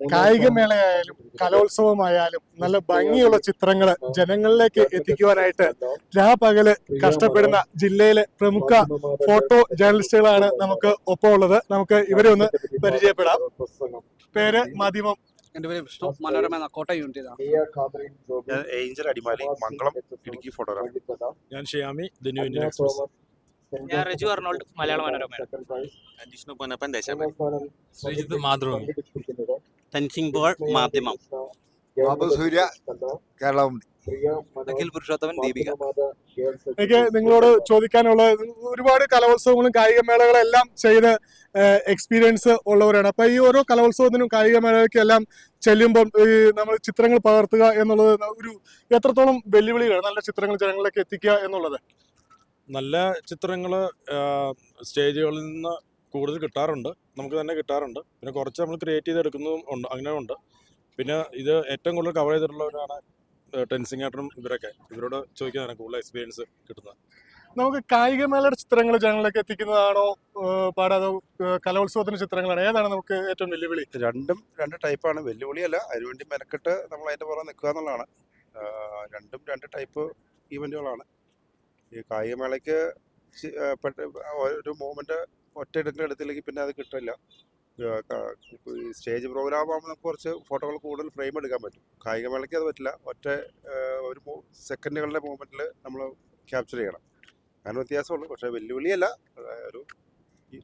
കായികമേളയായാലും കലോത്സവമായാലും നല്ല ഭംഗിയുള്ള ചിത്രങ്ങൾ ജനങ്ങളിലേക്ക് എത്തിക്കുവാനായിട്ട് രാപകൽ കഷ്ടപ്പെടുന്ന ജില്ലയിലെ പ്രമുഖ ഫോട്ടോ ജേർണലിസ്റ്റുകളാണ് നമുക്ക് ഒപ്പം ഉള്ളത് നമുക്ക് ഇവരെ ഒന്ന് പരിചയപ്പെടാം. പേര് മാധ്യമം എന്റെ പേര് Vishnu. Manorama Kottayam unit Angel Adimali Mangalam Idukki photography ഞാൻ Shiyami the New Indian Express. ഞാൻ റജു അർണോൾഡ് മലയാള മനോരമ ജിഷ്ണു പൊന്നപ്പൻ ദേശാമൻ ശ്രീജിത്ത് മാതൃഭൂമി. തൻസിംഗ് പോൾ മാധ്യമം. സൂര്യ കേരളം അഖിൽ പുരുഷോത്തമൻ ദീപിക. എനിക്ക് നിങ്ങളോട് ചോദിക്കാനുള്ള ഒരുപാട് കലോത്സവങ്ങളും കായിക മേളകളും എല്ലാം ചെയ്ത് എക്സ്പീരിയൻസ് ഉള്ളവരാണ്. അപ്പൊ ഈ ഓരോ കലോത്സവത്തിനും കായിക മേളകൾക്കും എല്ലാം ചെല്ലുമ്പം ഈ നമ്മൾ ചിത്രങ്ങൾ പകർത്തുക എന്നുള്ളത് ഒരു എത്രത്തോളം വെല്ലുവിളികളാണ്? നല്ല ചിത്രങ്ങൾ ജനങ്ങളിലേക്ക് എത്തിക്കുക എന്നുള്ളത്. നല്ല ചിത്രങ്ങൾ സ്റ്റേജുകളിൽ നിന്ന് കൂടുതൽ കിട്ടാറുണ്ട്. നമുക്ക് തന്നെ കിട്ടാറുണ്ട്. പിന്നെ കുറച്ച് നമ്മൾ ക്രിയേറ്റ് ചെയ്തെടുക്കുന്നതും ഉണ്ട് അങ്ങനെ ഉണ്ട്. പിന്നെ ഇത് ഏറ്റവും കൂടുതൽ കവർ ചെയ്തിട്ടുള്ളവരാണ് ടെൻസിങ് ആയിട്ടും ഇവരൊക്കെ. ഇവരോട് ചോദിക്കാനാണ് കൂടുതൽ എക്സ്പീരിയൻസ് കിട്ടുന്നത്. നമുക്ക് കായികമേളയുടെ ചിത്രങ്ങൾ ജനങ്ങളിലേക്ക് എത്തിക്കുന്നതാണോ പാടാതെ കലോത്സവത്തിന്റെ ചിത്രങ്ങളാണ്? ഏതാണ് നമുക്ക് ഏറ്റവും വെല്ലുവിളി? രണ്ടും രണ്ട് ടൈപ്പാണ് വെല്ലുവിളിയല്ല അതിനുവേണ്ടി മെനക്കെട്ട് നമ്മൾ അതിന്റെ പുറകെ നിൽക്കുക എന്നുള്ളതാണ്. രണ്ടും രണ്ട് ടൈപ്പ് ഈവെന്റുകളാണ് ഈ കായികമേളയ്ക്ക് ഒരു മൂവ്മെന്റ് ഒറ്റ എടുക്കുന്ന എടുത്തില്ലെങ്കിൽ പിന്നെ അത് കിട്ടില്ല. സ്റ്റേജ് പ്രോഗ്രാം ആകുമ്പോൾ നമുക്ക് കുറച്ച് ഫോട്ടോകൾ കൂടുതൽ ഫ്രെയിം എടുക്കാൻ പറ്റും. കായികമേളയ്ക്ക് അത് പറ്റില്ല. ഒറ്റ ഒരു സെക്കൻഡുകളുടെ മൂവ്മെന്റിൽ നമ്മൾ ക്യാപ്ചർ ചെയ്യണം. അങ്ങനെ വ്യത്യാസമുള്ളൂ. പക്ഷേ വെല്ലുവിളിയല്ല. ഒരു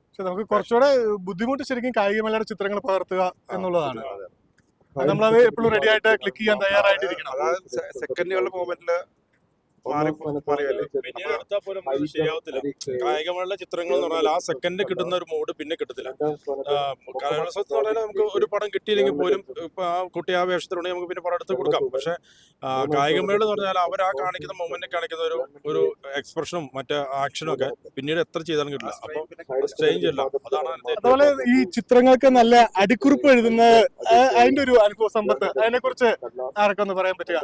പക്ഷെ നമുക്ക് കുറച്ചുകൂടെ ബുദ്ധിമുട്ട് ശരിക്കും കായികമേളയുടെ ചിത്രങ്ങൾ പകർത്തുക എന്നുള്ളതാണ്. നമ്മളത് എപ്പോഴും റെഡി ആയിട്ട് ക്ലിക്ക് ചെയ്യാൻ തയ്യാറായിട്ടിരിക്കണം. അതായത് സെക്കൻഡുകളുടെ മൂവ്മെന്റിൽ ശരിയാവത്തില്ല. കായികമേള ചിത്രങ്ങൾ എന്ന് പറഞ്ഞാൽ ആ സെക്കൻഡ് കിട്ടുന്ന ഒരു മൂഡ് പിന്നെ കിട്ടത്തില്ല. കലോത്സവത്തിൽ പറഞ്ഞാൽ നമുക്ക് ഒരു പടം കിട്ടിയില്ലെങ്കിൽ പോലും ഇപ്പൊ ആ കുട്ടി ആ വേഷത്തിലുണ്ടെങ്കിൽ നമുക്ക് പിന്നെ പടം എടുത്ത് കൊടുക്കാം. പക്ഷെ കായികമേള എന്ന് പറഞ്ഞാൽ അവർ ആ കാണിക്കുന്ന മൊമെന്റ് കാണിക്കുന്ന ഒരു ഒരു എക്സ്പ്രഷനും മറ്റേ ആക്ഷനും ഒക്കെ പിന്നീട് എത്ര ചെയ്താലും കിട്ടില്ല. അപ്പൊ ചേഞ്ച് അല്ല. അതാണ് അതുപോലെ ഈ ചിത്രങ്ങൾക്ക് നല്ല അടിക്കുറിപ്പ് എഴുതുന്ന അതിന്റെ ഒരു അനുഭവ സമ്പത്ത് അതിനെ കുറിച്ച് ആർക്കൊന്ന് പറയാൻ പറ്റുക?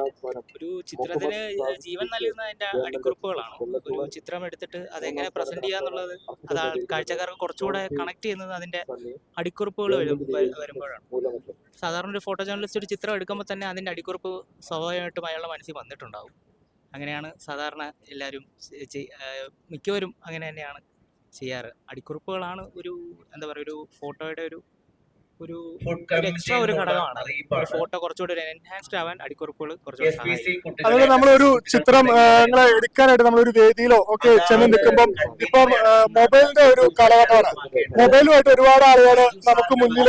ഒരു ചിത്രത്തിന് ജീവൻ നൽകുന്ന അതിന്റെ അടിക്കുറിപ്പുകളാണ്? ഒരു ചിത്രം എടുത്തിട്ട് അതെങ്ങനെ പ്രസന്റ് ചെയ്യാന്നുള്ളത് അത് കാഴ്ചക്കാർക്ക് കുറച്ചുകൂടെ കണക്ട് ചെയ്യുന്നത് അതിന്റെ അടിക്കുറിപ്പുകൾ വരും വരുമ്പോഴാണ്. സാധാരണ ഒരു ഫോട്ടോ ജേർണലിസ്റ്റ് ഒരു ചിത്രം എടുക്കുമ്പോൾ തന്നെ അതിന്റെ അടിക്കുറിപ്പ് സ്വാഭാവികമായിട്ടും അയാളുടെ മനസ്സിൽ വന്നിട്ടുണ്ടാവും. അങ്ങനെയാണ് സാധാരണ എല്ലാവരും മിക്കവരും അങ്ങനെ തന്നെയാണ് ചെയ്യാറ്. അടിക്കുറിപ്പുകളാണ് ഒരു എന്താ പറയുക ഒരു ഫോട്ടോയുടെ ഒരു ഒരു എക്സ്ട്രാ ഒരു ഘടകമാണ്. ഒരു ഫോട്ടോ കുറച്ചുകൂടി ഒരു എൻഹാൻസ്ഡ് ആവാൻ അടിക്കുറിപ്പുകൾ കുറച്ചുകൂടി അതുപോലെ നമ്മളൊരു ചിത്രം എടുക്കാനായിട്ട് നമ്മളൊരു വേദിയിലോ ഒക്കെ ചെന്ന് നിൽക്കുമ്പോൾ ഇപ്പം മൊബൈലിന്റെ ഒരു കാലഘട്ടമാണ്. മൊബൈലുമായിട്ട് ഒരുപാട് ആളുകൾ നമുക്ക് മുന്നിൽ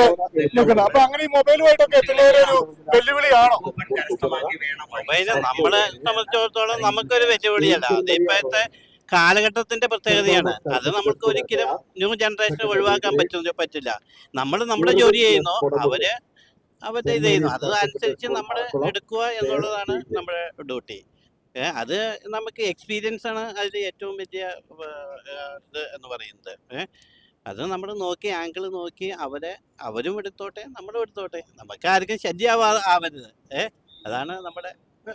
നിൽക്കുന്നത് അപ്പൊ അങ്ങനെ ഈ മൊബൈലുമായിട്ടൊക്കെ എത്തുന്നവരൊരു വെല്ലുവിളിയാണോ? മൊബൈൽ നമ്മളെ സംബന്ധിച്ചിടത്തോളം നമുക്കൊരു വെല്ലുവിളിയല്ല. അത് ഇപ്പോഴത്തെ കാലഘട്ടത്തിന്റെ പ്രത്യേകതയാണ്. അത് നമുക്ക് ഒരിക്കലും ന്യൂ ജനറേഷൻ ഒഴിവാക്കാൻ പറ്റുന്ന പറ്റില്ല. നമ്മൾ നമ്മുടെ ജോലി ചെയ്യുന്നു. അവർ അവരുടെ ഇത് ചെയ്യുന്നു. അത് അനുസരിച്ച് നമ്മൾ എടുക്കുക എന്നുള്ളതാണ് നമ്മുടെ ഡ്യൂട്ടി. അത് നമുക്ക് എക്സ്പീരിയൻസ് ആണ് അതിൽ ഏറ്റവും വലിയ ഇത് എന്ന് പറയുന്നത്. അത് നമ്മൾ നോക്കി ആംഗിൾ നോക്കി അവരെ അവരും എടുത്തോട്ടെ നമ്മളും എടുത്തോട്ടെ. നമുക്ക് ആർക്കും ശല്യമാവാ ആവരുത്. ഏഹ് അതാണ് നമ്മുടെ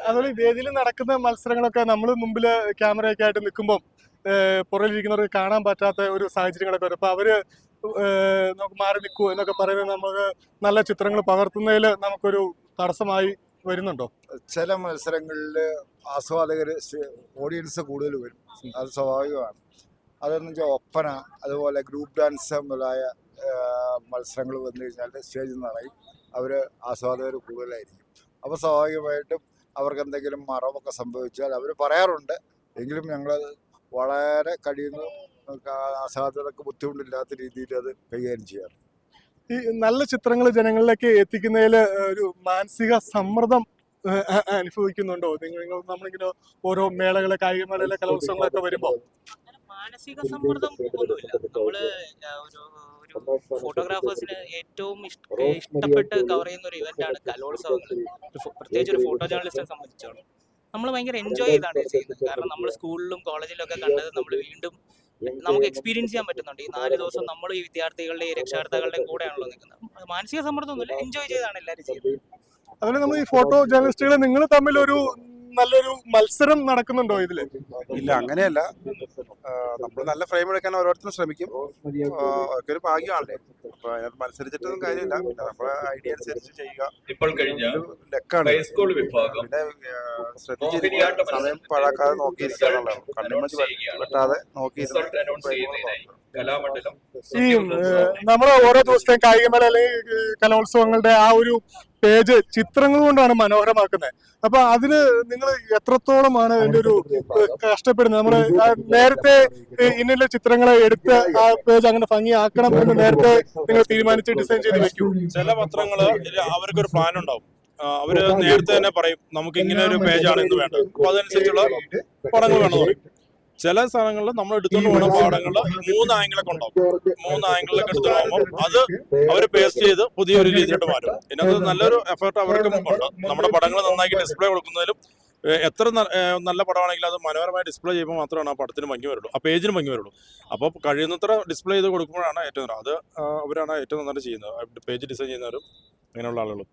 അതുപോലെ വേദിയിൽ നടക്കുന്ന മത്സരങ്ങളൊക്കെ നമ്മൾ മുമ്പിൽ ക്യാമറയൊക്കെ ആയിട്ട് നിൽക്കുമ്പോൾ പുറകിലിരിക്കുന്നവർക്ക് കാണാൻ പറ്റാത്ത ഒരു സാഹചര്യങ്ങളൊക്കെ വരും. അപ്പൊ അവർ നമുക്ക് മാറി നിൽക്കൂ എന്നൊക്കെ പറയുന്നത് നമുക്ക് നല്ല ചിത്രങ്ങൾ പകർത്തുന്നതിൽ നമുക്കൊരു തടസ്സമായി വരുന്നുണ്ടോ? ചില മത്സരങ്ങളിൽ ആസ്വാദകർ ഓഡിയൻസ് കൂടുതൽ വരും. അത് സ്വാഭാവികമാണ്. അതെന്ന് വെച്ചാൽ ഒപ്പന അതുപോലെ ഗ്രൂപ്പ് ഡാൻസ് മുതലായ മത്സരങ്ങൾ വന്നു കഴിഞ്ഞാൽ സ്റ്റേജിൽ നിറയും. അവർ ആസ്വാദകർ കൂടുതലായിരിക്കും. അപ്പോൾ സ്വാഭാവികമായിട്ടും അവർക്ക് എന്തെങ്കിലും മറവൊക്കെ സംഭവിച്ചാൽ അവർ പറയാറുണ്ട്. എങ്കിലും ഞങ്ങളത് വളരെ കഴിയുന്നു അസാധ്യതക്ക് ബുദ്ധിമുട്ടില്ലാത്ത രീതിയിൽ അത് കൈകാര്യം ചെയ്യാറ്. ഈ നല്ല ചിത്രങ്ങൾ ജനങ്ങളിലേക്ക് എത്തിക്കുന്നതിൽ ഒരു മാനസിക സമ്മർദ്ദം അനുഭവിക്കുന്നുണ്ടോ? നിങ്ങൾ നിങ്ങൾ നമ്മളിങ്ങനെ ഓരോ മേളകളെ കായിക മേളയിലെ കലോത്സവങ്ങളൊക്കെ വരുമ്പോൾ മാനസിക സമ്മർദ്ദം ഒന്നുമില്ല. നമ്മൾ ഒരു ഒരു ഫോട്ടോഗ്രാഫേഴ്സിന് ഏറ്റവും ഇഷ്ട- ഇഷ്ടപ്പെട്ട് കവർ ചെയ്യുന്ന ഒരു ഇവന്റ് ആണ് കലോത്സവങ്ങൾ. പ്രത്യേകിച്ച് ഒരു ഫോട്ടോ ജേർണലിസ്റ്റിനെ സംബന്ധിച്ചോളം. നമ്മൾ ഭയങ്കര എൻജോയ് ചെയ്താണ് ചെയ്യുന്നത്. കാരണം നമ്മൾ സ്കൂളിലും കോളേജിലും ഒക്കെ കണ്ടത് നമ്മൾ വീണ്ടും നമുക്ക് എക്സ്പീരിയൻസ് ചെയ്യാൻ പറ്റുന്നുണ്ട്. ഈ നാല് ദിവസം നമ്മൾ ഈ വിദ്യാർത്ഥികളുടെയും രക്ഷാകർത്താക്കളുടെയും കൂടെയാണല്ലോ നിൽക്കുന്നത്. മാനസിക സമ്മർദ്ദമൊന്നുമില്ല. എൻജോയ് ചെയ്താണ് എല്ലാവരും ചെയ്യുന്നത്. അതുപോലെ നമ്മൾ ഈ ഫോട്ടോ ജേർണലിസ്റ്റുകൾ നിങ്ങൾ തമ്മിൽ ഒരു നല്ലൊരു മത്സരം നടക്കുന്നുണ്ടോ ഇതിൽ? ഇല്ല അങ്ങനെയല്ല. നമ്മൾ നല്ല ഫ്രെയിം എടുക്കാൻ ഓരോരുത്തരും ശ്രമിക്കും. ഒക്കെ ഒരു ഭാഗ്യമാണല്ലേ. അപ്പൊ അതിനകത്ത് മത്സരിച്ചിട്ടൊന്നും കാര്യമില്ല. പിന്നെ നമ്മളെ ഐഡിയ അനുസരിച്ച് ചെയ്യുക. ഇപ്പോൾ കഴിഞ്ഞ ലക്കാണ് പിന്നെ ശ്രദ്ധിച്ചിരിക്കുക സമയം പാഴാക്കാതെ നോക്കിയിരിക്കുക എന്നുള്ളതാണ്. കണ്ണിമച്ച് വെട്ടാതെ കലാമണ്ഡലം ഈ ഏഹ്, നമ്മുടെ ഓരോ ദിവസത്തെയും കായികമേള അല്ലെങ്കിൽ കലോത്സവങ്ങളുടെ ആ ഒരു പേജ് ചിത്രങ്ങൾ കൊണ്ടാണ് മനോഹരമാക്കുന്നത്. അപ്പൊ അതിന് നിങ്ങൾ എത്രത്തോളമാണ് അതിന്റെ ഒരു കഷ്ടപ്പെടുന്നത്? നമ്മൾ നേരത്തെ ഏഹ്, ഇന്ന ചിത്രങ്ങളെ എടുത്ത് ആ പേജ് അങ്ങനെ ഭംഗിയാക്കണം എന്ന് നേരത്തെ നിങ്ങൾ തീരുമാനിച്ച് ഡിസൈൻ ചെയ്ത് വെക്കും. ചില പത്രങ്ങൾ അവർക്ക് അവർക്കൊരു പ്ലാൻ ഉണ്ടാവും. അവർ നേരത്തെ തന്നെ പറയും നമുക്ക് ഇങ്ങനെ ഒരു പേജാണ് ഇന്ന് വേണ്ടത്. അപ്പൊ അതനുസരിച്ചുള്ള പടങ്ങൾ വേണം പറയും. ചില സ്ഥലങ്ങളിൽ നമ്മൾ എടുത്തുകൊണ്ട് പോകുന്ന പാടങ്ങളിൽ മൂന്ന് ആംഗിളൊക്കെ ഉണ്ടാവും. മൂന്ന് ആംഗിളിലൊക്കെ എടുത്തു അത് അവർ പേസ്റ്റ് ചെയ്ത് പുതിയൊരു രീതിയിലോട്ട് മാറ്റും. ഇതിനകത്ത് നല്ലൊരു എഫേർട്ട് അവർക്കും ഉണ്ട് നമ്മുടെ പടങ്ങൾ നന്നാക്കി ഡിസ്പ്ലേ കൊടുക്കുന്നതിലും എത്ര നല്ല പടമാണെങ്കിലും അത് മനോഹരമായി ഡിസ്പ്ലേ ചെയ്യുമ്പോൾ മാത്രമാണ് ആ പടത്തിന് ഭംഗി വരുള്ളൂ. ആ പേജിന് ഭംഗി വരുള്ളൂ. അപ്പോൾ കഴിയുന്നത്ര ഡിസ്പ്ലേ ചെയ്ത് കൊടുക്കുമ്പോഴാണ് ഏറ്റവും നല്ലത്. അത് അവരാണ് ഏറ്റവും നന്നായിട്ട് ചെയ്യുന്നത്. പേജ് ഡിസൈൻ ചെയ്യുന്നവരും അങ്ങനെയുള്ള ആളുകളും.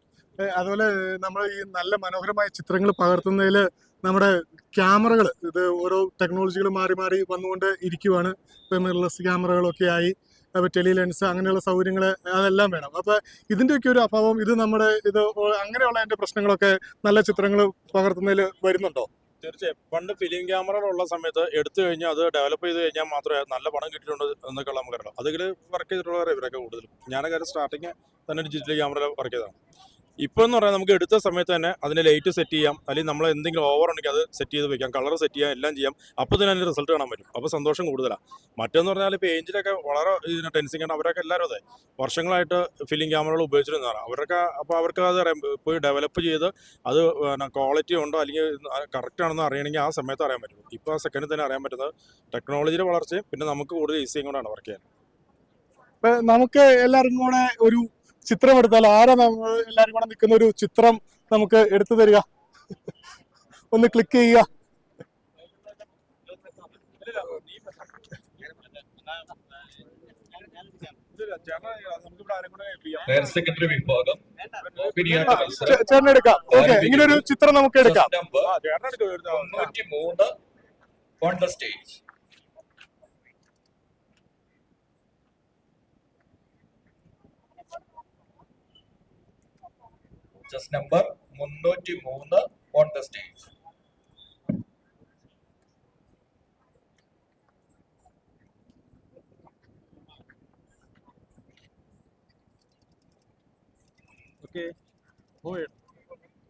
അതുപോലെ നമ്മൾ ഈ നല്ല മനോഹരമായ ചിത്രങ്ങൾ പകർത്തുന്നതിൽ നമ്മുടെ ക്യാമറകൾ ഇത് ഓരോ ടെക്നോളജികൾ മാറി മാറി വന്നുകൊണ്ട് ഇരിക്കുവാണ്. ഇപ്പം മിറർലെസ് ക്യാമറകളൊക്കെ ആയി. അപ്പോൾ ടെലി ലെൻസ് അങ്ങനെയുള്ള സൗകര്യങ്ങൾ അതെല്ലാം വേണം. അപ്പോൾ ഇതിന്റെയൊക്കെ ഒരു അഭാവം ഇത് നമ്മുടെ ഇത് അങ്ങനെയുള്ള അതിന്റെ പ്രശ്നങ്ങളൊക്കെ നല്ല ചിത്രങ്ങൾ പകർത്തുന്നതിൽ വരുന്നുണ്ടോ? തീർച്ചയായും. പണ്ട് ഫിലിം ക്യാമറകളുള്ള സമയത്ത് എടുത്തു കഴിഞ്ഞാൽ അത് ഡെവലപ്പ് ചെയ്ത് കഴിഞ്ഞാൽ മാത്രമേ നല്ല പണം കിട്ടിയിട്ടുണ്ട് എന്നൊക്കെ നമുക്കറിയാം അതിൽ വർക്ക് ചെയ്തിട്ടുള്ളവരെ ഇവരൊക്കെ കൂടുതലും. ഞാനൊക്കെ സ്റ്റാർട്ടിങ് തന്നെ ഡിജിറ്റൽ ക്യാമറയിൽ വർക്ക് ചെയ്തതാണ്. ഇപ്പോൾ എന്ന് പറഞ്ഞാൽ നമുക്ക് എടുത്ത സമയത്ത് തന്നെ അതിന് ലൈറ്റ് സെറ്റ് ചെയ്യാം. അല്ലെങ്കിൽ നമ്മൾ എന്തെങ്കിലും ഓവർ ഉണ്ടെങ്കിൽ അത് സെറ്റ് ചെയ്ത് വെക്കാം. കളർ സെറ്റ് ചെയ്യാം എല്ലാം ചെയ്യാം. അപ്പോൾ തന്നെ അതിന്റെ റിസൾട്ട് കാണാൻ പറ്റും. അപ്പോൾ സന്തോഷം കൂടുതലാണ് മറ്റെന്ന് പറഞ്ഞാൽ ഇപ്പോൾ ഏഞ്ചിലൊക്കെ വളരെ ഇതിന് ടെൻസിങ് ആണ്. അവരൊക്കെ എല്ലാവരും അതെ. വർഷങ്ങളായിട്ട് ഫിലിം ക്യാമറകൾ ഉപയോഗിച്ചിരുന്നതാണ് അവരൊക്കെ അപ്പോൾ അവർക്ക് അത് പോയി ഡെവലപ്പ് ചെയ്ത് അത് ക്വാളിറ്റി ഉണ്ടോ അല്ലെങ്കിൽ കറക്റ്റ് ആണെന്ന് അറിയണമെങ്കിൽ ആ സമയത്ത് അറിയാൻ പറ്റും. ഇപ്പോൾ ആ സെക്കൻഡിൽ തന്നെ അറിയാൻ പറ്റുന്നത് ടെക്നോളജിയുടെ വളർച്ചയും പിന്നെ നമുക്ക് കൂടുതൽ ഈസിയും കൂടാണ് വർക്ക് ചെയ്യാൻ. നമുക്ക് എല്ലാവർക്കും കൂടെ ഒരു ചിത്രം എടുത്താൽ ആരാ നമ്മൾ എല്ലാവരും കൂടെ നിൽക്കുന്ന ഒരു ചിത്രം നമുക്ക് എടുത്തു തരിക. ഒന്ന് ക്ലിക്ക് ചെയ്യുക. ഇങ്ങനൊരു സെക്കൻഡറി വിഭാഗം. മോഹിനിയാട്ട മത്സരം. ചേ- ചേട്ടൻ എടുക്കാം. ഓക്കെ ഇങ്ങനെ ഒരു ചിത്രം നമുക്ക് എടുക്കാം. Just number തൊണ്ണൂറ്റി മൂന്ന് on the stage just number മുന്നൂറ്റി മൂന്ന് ഓൺ ദ സ്റ്റേജ് ഓക്കെ